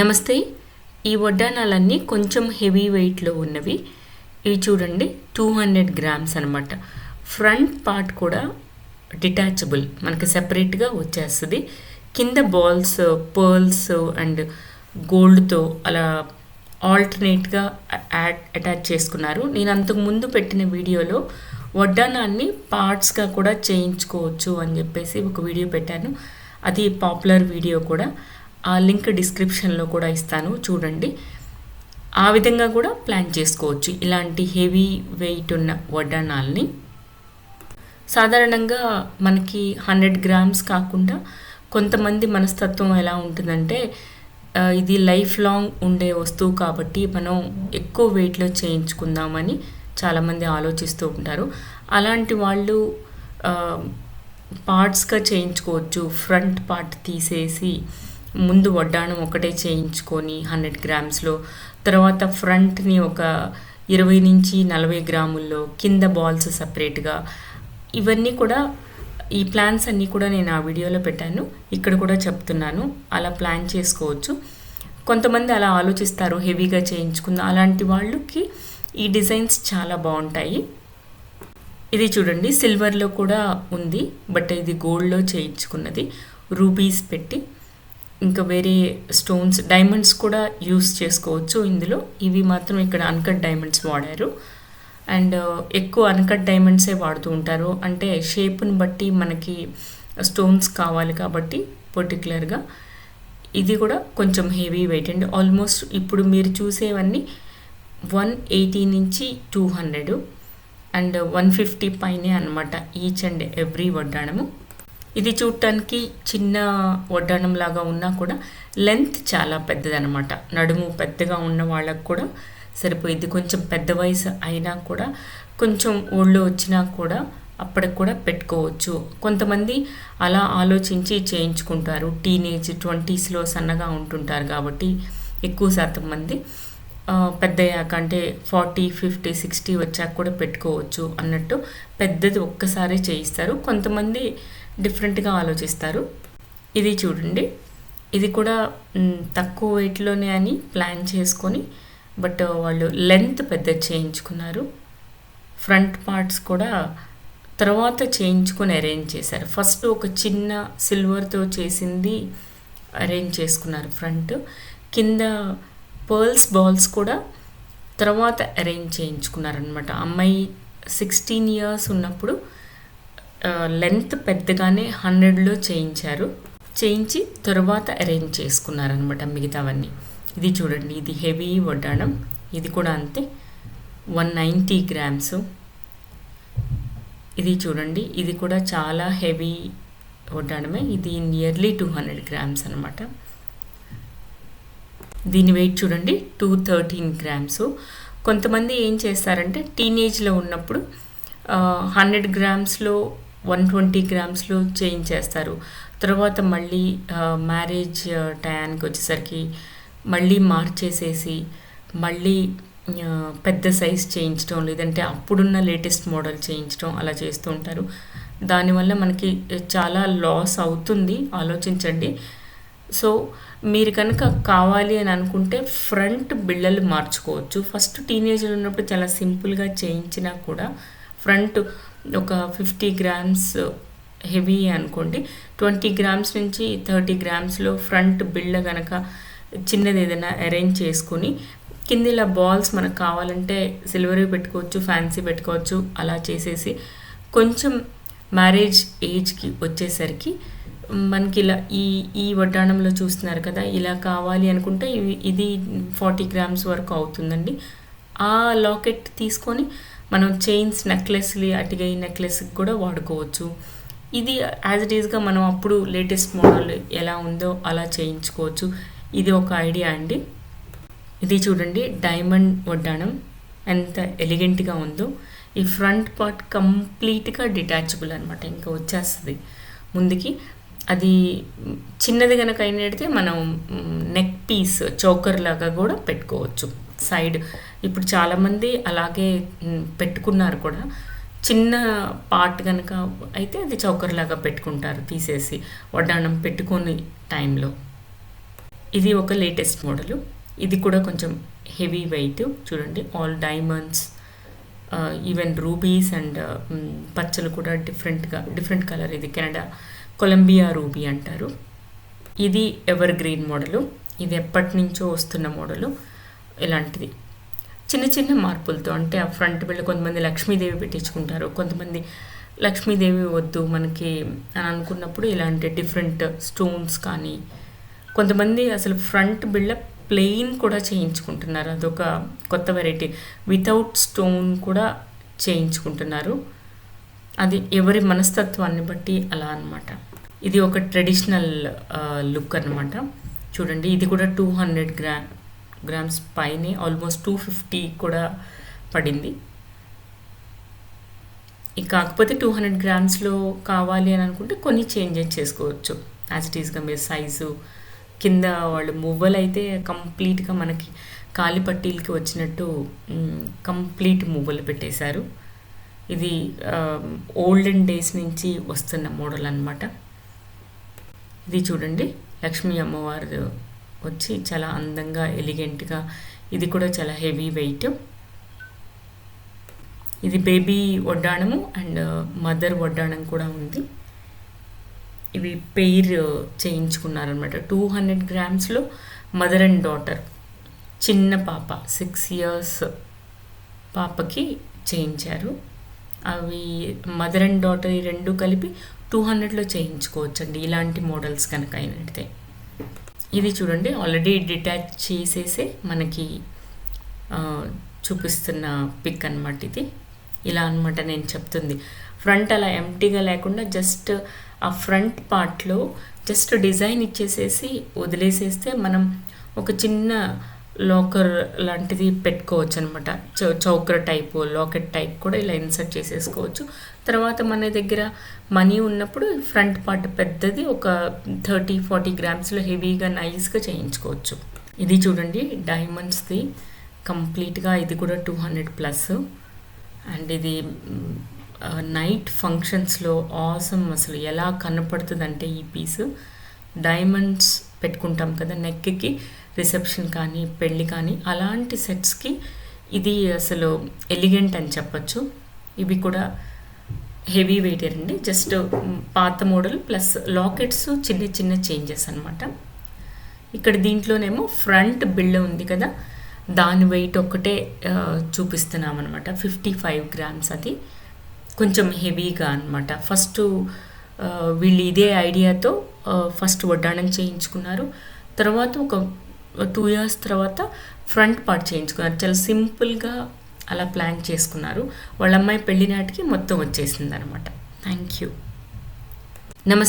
నమస్తే ఈ వడ్డానాలన్నీ కొంచెం హెవీ వెయిట్లో ఉన్నవి. ఇవి చూడండి టూ హండ్రెడ్ గ్రామ్స్ అనమాట ఫ్రంట్ పార్ట్ కూడా డిటాచబుల్ మనకి సెపరేట్గా వచ్చేస్తుంది. కింద బాల్స్ పర్ల్స్ అండ్ గోల్డ్తో అలా ఆల్టర్నేట్గా యాడ్ అటాచ్ చేసుకున్నారు. నేను అంతకు ముందు పెట్టిన వీడియోలో వడ్డానాన్ని పార్ట్స్గా కూడా చేయించుకోవచ్చు అని చెప్పేసి ఒక వీడియో పెట్టాను. అది పాపులర్ వీడియో కూడా. ఆ లింక్ డిస్క్రిప్షన్లో కూడా ఇస్తాను చూడండి. ఆ విధంగా కూడా ప్లాన్ చేసుకోవచ్చు ఇలాంటి హెవీ వెయిట్ ఉన్న వడ్డానాల్ని సాధారణంగా మనకి హండ్రెడ్ గ్రామ్స్ కాకుండా కొంతమంది మనస్తత్వం ఎలా ఉంటుందంటే ఇది లైఫ్ లాంగ్ ఉండే వస్తువు కాబట్టి మనం ఎక్కువ వెయిట్లో చేయించుకుందామని చాలామంది ఆలోచిస్తూ ఉంటారు. అలాంటి వాళ్ళు పార్ట్స్గా చేయించుకోవచ్చు ఫ్రంట్ పార్ట్ తీసేసి ముందు వడ్డాణం ఒకటే చేయించుకొని హండ్రెడ్ గ్రామ్స్లో తర్వాత ఫ్రంట్ని ఒక ఇరవై నుంచి నలభై గ్రాముల్లో కింద బాల్స్ సపరేట్గా. ఇవన్నీ కూడా ఈ ప్లాన్స్ అన్నీ కూడా నేను ఆ వీడియోలో పెట్టాను. ఇక్కడ కూడా చెప్తున్నాను. అలా ప్లాన్ చేసుకోవచ్చు. కొంతమంది అలా ఆలోచిస్తారు హెవీగా చేయించుకుందాం. అలాంటి వాళ్ళకి ఈ డిజైన్స్ చాలా బాగుంటాయి. ఇది చూడండి సిల్వర్లో కూడా ఉంది బట్ ఇది గోల్డ్లో చేయించుకున్నది. రూబీస్ పెట్టి ఇంకా వేరే స్టోన్స్ డైమండ్స్ కూడా యూస్ చేసుకోవచ్చు ఇందులో. ఇవి మాత్రం ఇక్కడ అన్కట్ డైమండ్స్ వాడారు. అండ్ uh, ఎక్కువ అన్కట్ డైమండ్సే వాడుతూ ఉంటారు. అంటే షేప్ని బట్టి మనకి స్టోన్స్ కావాలి కాబట్టి పర్టికులర్గా ఇది కూడా కొంచెం హెవీ వెయిట్ అండి. ఆల్మోస్ట్ ఇప్పుడు మీరు చూసేవన్నీ వన్ ఎయిటీ నుంచి two hundred and one fifty పైనే అనమాట ఈచ్ అండ్ ఎవ్రీ వడ్డాణము. ఇది చూడటానికి చిన్న వడ్డాణం లాగా ఉన్నా కూడా లెంత్ చాలా పెద్దదనమాట నడుము పెద్దగా ఉన్న వాళ్ళకు కూడా సరిపోయింది కొంచెం పెద్ద వయసు అయినా కూడా కొంచెం ఒళ్ళు వచ్చినా కూడా అప్పటికి కూడా పెట్టుకోవచ్చు. కొంతమంది అలా ఆలోచించి చేయించుకుంటారు. టీనేజ్ ట్వంటీస్లో సన్నగా ఉంటుంటారు కాబట్టి ఎక్కువ శాతం మంది పెద్దయ్యాక అంటే ఫార్టీ ఫిఫ్టీ సిక్స్టీ వచ్చాక కూడా పెట్టుకోవచ్చు అన్నట్టు పెద్దది ఒక్కసారి చేయిస్తారు. కొంతమంది డిఫరెంట్గా ఆలోచిస్తారు. ఇది చూడండి. ఇది కూడా తక్కువ వెయిట్లోనే అని ప్లాన్ చేసుకొని బట్ వాళ్ళు లెంత్ పెద్ద చేయించుకున్నారు. ఫ్రంట్ పార్ట్స్ కూడా తర్వాత చేయించుకొని అరేంజ్ చేశారు. ఫస్ట్ ఒక చిన్న సిల్వర్తో చేసింది అరేంజ్ చేసుకున్నారు ఫ్రంట్. కింద పర్ల్స్ బాల్స్ కూడా తర్వాత అరేంజ్ చేయించుకున్నారనమాట అమ్మాయి సిక్స్టీన్ ఇయర్స్ ఉన్నప్పుడు లెంత్ పెద్దగానే హండ్రెడ్లో చేయించారు. చేయించి తర్వాత అరేంజ్ చేసుకున్నారనమాట మిగతావన్నీ. ఇది చూడండి ఇది హెవీ వడ్డాణం. ఇది కూడా అంతే. వన్ నైంటీ గ్రామ్స్ ఇది చూడండి ఇది కూడా చాలా హెవీ వడ్డాణమే. ఇది నియర్లీ టూ హండ్రెడ్ గ్రామ్స్ అనమాట దీని వెయిట్ చూడండి టూ థర్టీన్ గ్రామ్స్ కొంతమంది ఏం చేస్తారంటే టీనేజ్లో ఉన్నప్పుడు హండ్రెడ్ గ్రామ్స్లో వన్ ట్వంటీ గ్రామ్స్లో చేయించేస్తారు తర్వాత మళ్ళీ మ్యారేజ్ టయానికి వచ్చేసరికి మళ్ళీ మార్చేసేసి మళ్ళీ పెద్ద సైజ్ చేయించడం లేదంటే అప్పుడున్న లేటెస్ట్ మోడల్ చేయించడం అలా చేస్తూ ఉంటారు. దానివల్ల మనకి చాలా లాస్ అవుతుంది ఆలోచించండి. సో మీరు కనుక కావాలి అని అనుకుంటే ఫ్రంట్ బిళ్ళలు మార్చుకోవచ్చు. ఫస్ట్ టీనేజ్లో ఉన్నప్పుడు చాలా సింపుల్గా చేయించినా కూడా ఫ్రంట్ ఒక ఫిఫ్టీ గ్రామ్స్ హెవీ అనుకోండి. ట్వంటీ గ్రామ్స్ నుంచి థర్టీ గ్రామ్స్లో ఫ్రంట్ బిళ్ళ కనుక చిన్నది ఏదైనా అరేంజ్ చేసుకుని కింద ఇలా బాల్స్ మనకు కావాలంటే సిల్వరీ పెట్టుకోవచ్చు ఫ్యాన్సీ పెట్టుకోవచ్చు అలా చేసేసి కొంచెం మ్యారేజ్ ఏజ్కి వచ్చేసరికి మనకి ఇలా ఈ ఈ వడ్డాణంలో చూస్తున్నారు కదా ఇలా కావాలి అనుకుంటే ఇవి ఇది ఫార్టీ గ్రామ్స్ వరకు అవుతుందండి. ఆ లాకెట్ తీసుకొని మనం చైన్స్ నెక్లెస్లు అటుగా ఈ నెక్లెస్కి కూడా వాడుకోవచ్చు. ఇది యాజ్ ఇట్ ఈస్గా మనం అప్పుడు లేటెస్ట్ మోడల్ ఎలా ఉందో అలా చేయించుకోవచ్చు. ఇది ఒక ఐడియా అండి. ఇది చూడండి డైమండ్ వడ్డాణం. ఎంత ఎలిగెంట్గా ఉందో. ఈ ఫ్రంట్ పార్ట్ కంప్లీట్గా డిటాచబుల్ అనమాట ఇంకా వచ్చేస్తుంది. ముందుకి అది చిన్నది కనుక అయినడితే మనం నెక్ పీస్ చౌకర్ లాగా కూడా పెట్టుకోవచ్చు. సైడ్ ఇప్పుడు చాలామంది అలాగే పెట్టుకున్నారు కూడా. చిన్న పార్ట్ కనుక అయితే అది చౌకర్లాగా పెట్టుకుంటారు తీసేసి వడ్డాణం పెట్టుకొని టైంలో. ఇది ఒక లేటెస్ట్ మోడలు. ఇది కూడా కొంచెం హెవీ వెయిట్. చూడండి all diamonds even rubies and పచ్చలు కూడా డిఫరెంట్గా డిఫరెంట్ కలర్. ఇది కెనడా కొలంబియా రూబీ అంటారు. ఇది ఎవర్ గ్రీన్ మోడలు. ఇది ఎప్పటి నుంచో వస్తున్న మోడలు. ఇలాంటిది. చిన్న చిన్న మార్పులతో అంటే ఆ ఫ్రంట్ బిళ్ళ కొంతమంది లక్ష్మీదేవి పెట్టించుకుంటారు కొంతమంది లక్ష్మీదేవి వద్దు మనకి అని అనుకున్నప్పుడు ఇలాంటి డిఫరెంట్ స్టోన్స్ కానీ కొంతమంది అసలు ఫ్రంట్ బిళ్ళ ప్లెయిన్ కూడా చేయించుకుంటున్నారు. అదొక కొత్త వెరైటీ వితౌట్ స్టోన్ కూడా చేయించుకుంటున్నారు. అది ఎవరి మనస్తత్వాన్ని బట్టి అలా అనమాట ఇది ఒక ట్రెడిషనల్ లుక్ అనమాట చూడండి ఇది కూడా టూ హండ్రెడ్ గ్రా గ్రామ్స్ పైనే ఆల్మోస్ట్ టూ ఫిఫ్టీ కూడా పడింది. ఇక కాకపోతే టూ హండ్రెడ్ గ్రామ్స్లో కావాలి అని అనుకుంటే కొన్ని చేంజెస్ చేసుకోవచ్చు. యాజ్ ఇట్ ఈస్గా మీరు సైజు కింద వాళ్ళు మువ్వలు అయితే కంప్లీట్గా మనకి కాలి పట్టీలకి వచ్చినట్టు కంప్లీట్ మువ్వలు పెట్టేశారు. ఇది ఓల్డెన్ డేస్ నుంచి వస్తున్న మోడల్ అనమాట ఇది చూడండి లక్ష్మీ అమ్మవారు వచ్చి చాలా అందంగా ఎలిగెంట్గా ఇది కూడా చాలా హెవీ వెయిట్. ఇది బేబీ వడ్డాణము అండ్ మదర్ వడ్డాణం కూడా ఉంది. ఇవి పెయిర్ చేయించుకున్నారనమాట టూ హండ్రెడ్ గ్రామ్స్లో మదర్ అండ్ డాటర్ చిన్న పాప సిక్స్ ఇయర్స్ పాపకి చేయించారు. అవి మదర్ అండ్ డాటర్ ఈ రెండు కలిపి టూ హండ్రెడ్లో చేయించుకోవచ్చండి. ఇలాంటి మోడల్స్ కనుక అయినట్టే ఇది చూడండి ఆల్రెడీ డిటాచ్ చేసేసే మనకి చూపిస్తున్న పిక్ అనమాట ఇది. ఇలా అనమాట నేను చెప్తుంది. ఫ్రంట్ అలా ఎంటీగా లేకుండా జస్ట్ ఆ ఫ్రంట్ పార్ట్లో జస్ట్ డిజైన్ ఇచ్చేసేసి వదిలేసేస్తే మనం ఒక చిన్న లాకర్ లాంటిది పెట్టుకోవచ్చు అనమాట చౌ చౌకర్ టైపు లాకెట్ టైప్ కూడా ఇలా ఇన్సర్ట్ చేసేసుకోవచ్చు. తర్వాత మన దగ్గర మనీ ఉన్నప్పుడు ఫ్రంట్ పార్ట్ పెద్దది ఒక థర్టీ ఫార్టీ గ్రామ్స్లో హెవీగా నైస్గా చేయించుకోవచ్చు. ఇది చూడండి డైమండ్స్ది. కంప్లీట్గా ఇది కూడా టూ హండ్రెడ్ ప్లస్. అండ్ ఇది నైట్ ఫంక్షన్స్లో ఆసమ్ అసలు ఎలా కనపడుతుందంటే ఈ పీసు. డైమండ్స్ పెట్టుకుంటాం కదా నెక్కి రిసెప్షన్ కానీ పెళ్ళి కానీ అలాంటి సెట్స్కి ఇది అసలు ఎలిగెంట్ అని చెప్పచ్చు. ఇవి కూడా హెవీ వెయిట్ అండి. జస్ట్ పాత మోడల్ ప్లస్ లాకెట్స్ చిన్న చిన్న చేంజెస్ అనమాట ఇక్కడ దీంట్లోనేమో ఫ్రంట్ బిల్డ్ ఉంది కదా దాని వెయిట్ ఒక్కటే చూపిస్తున్నాం అనమాట ఫిఫ్టీ ఫైవ్ గ్రామ్స్ అది. కొంచెం హెవీగా అనమాట ఫస్ట్ వీళ్ళు ఇదే ఐడియాతో ఫస్ట్ వడ్డాణం చేయించుకున్నారు. తర్వాత ఒక టూ ఇయర్స్ తర్వాత ఫ్రంట్ పార్ట్ చేయించుకున్నారు. చాలా సింపుల్గా అలా ప్లాన్ చేసుకున్నారు. వాళ్ళ అమ్మాయి పెళ్ళి నాటికి మొత్తం వచ్చేసింది అనమాట థ్యాంక్ యూ నమస్తే.